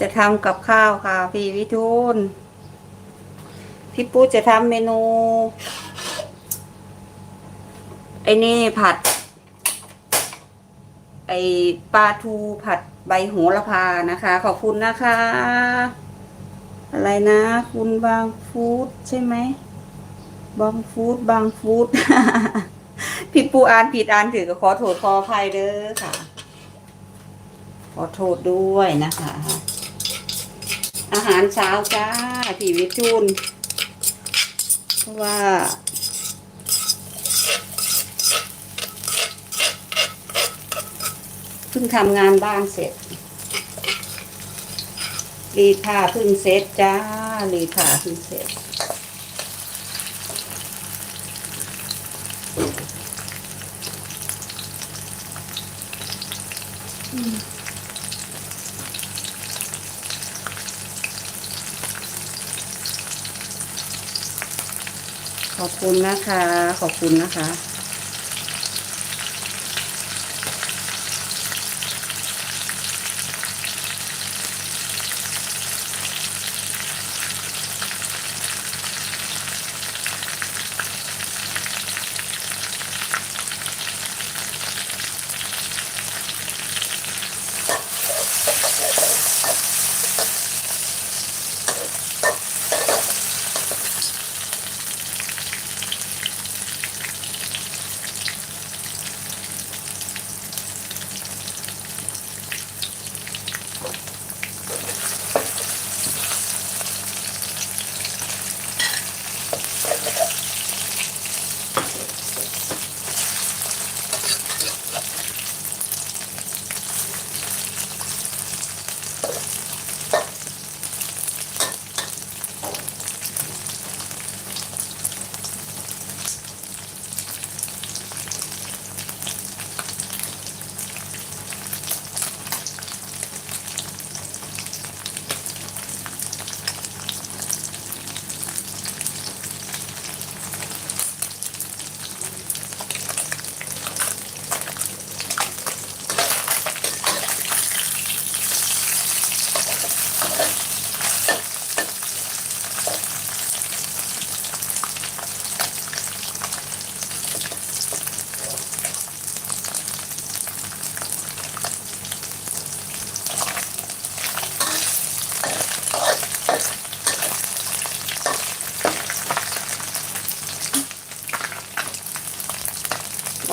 จะทำกับข้าวค่ะ พี่วิทูลพี่ปูจะทำเมนูไอ้นี่ผัด ไอ้ปลาทูผัดใบโหระพานะคะ ขอบคุณนะคะ อะไรนะ คุณบางฟูดใช่ไหมบางฟูดบางฟูดผิดปูอ่านผิดอ่านถือก็ขอโทษขออภัยเด้อค่ะ ขอโทษด้วยนะคะ อาหารเช้าจ้าพี่วิทูลเพราะว่า เพิ่งทำงานบ้านเสร็จรีดผ้าเพิ่งเสร็จจ้ารีดผ้าเพิ่งเสร็จ ขอบคุณนะคะ ขอบคุณนะคะ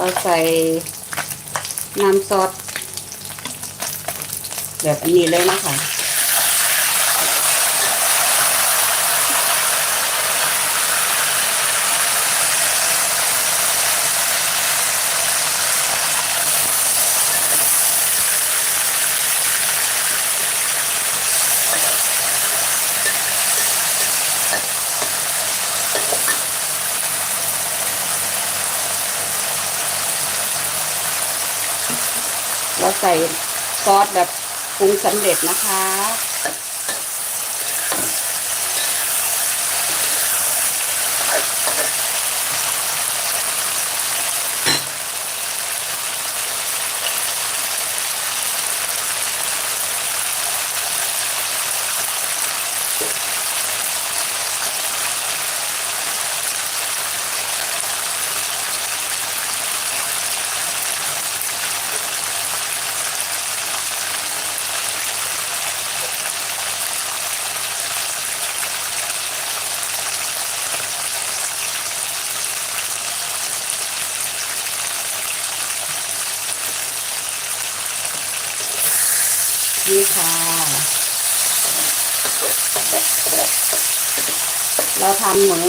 เราใส่น้ำซอสแบบอันนี้เลยนะคะ เราใส่ซอสแบบปรุงสำเร็จนะคะ นี่ค่ะ เราทำเหมือ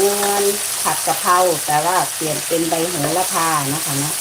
นผัดกะเพราแต่ว่าเปลี่ยนเป็นใบโหระพานะคะเนาะ